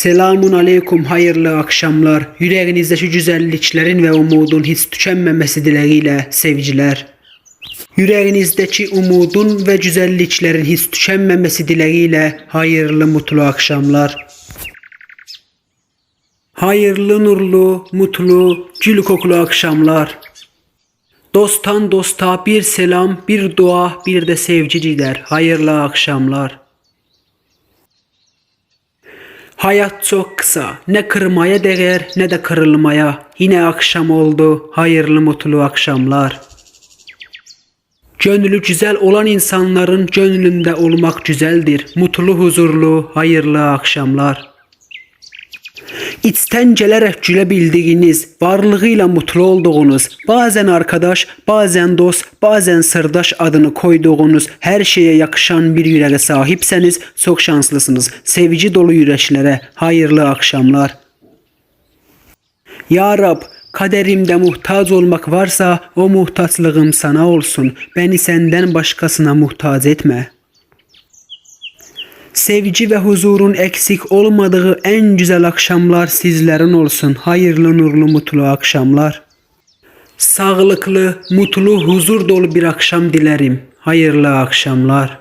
Selamun aleyküm, hayırlı akşamlar. Yüreğinizdeki güzelliklerin ve umudun hiç tükenmemesi dileğiyle sevgiler. Yüreğinizdeki umudun ve güzelliklerin hiç tükenmemesi dileğiyle hayırlı mutlu akşamlar. Hayırlı nurlu, mutlu, gül kokulu akşamlar. Dosttan dosta bir selam, bir dua, bir de sevgi gider. Hayırlı akşamlar. Hayat çok kısa. Ne kırmaya değer ne de kırılmaya. Yine akşam oldu. Hayırlı mutlu akşamlar. Gönlü güzel olan insanların gönlünde olmak güzeldir. Mutlu, huzurlu, hayırlı akşamlar. İçten gelerek gülebildiğiniz, varlığıyla mutlu olduğunuz, bazen arkadaş, bazen dost, bazen sırdaş adını koyduğunuz her şeye yakışan bir yüreğe sahipseniz çok şanslısınız. Sevgi dolu yüreklere hayırlı akşamlar. Ya Rab, kaderimde muhtaç olmak varsa o muhtaçlığım sana olsun. Beni senden başkasına muhtaç etme.'' Sevgi ve huzurun eksik olmadığı en güzel akşamlar sizlerin olsun. Hayırlı nurlu mutlu akşamlar. Sağlıklı, mutlu, huzur dolu bir akşam dilerim. Hayırlı akşamlar.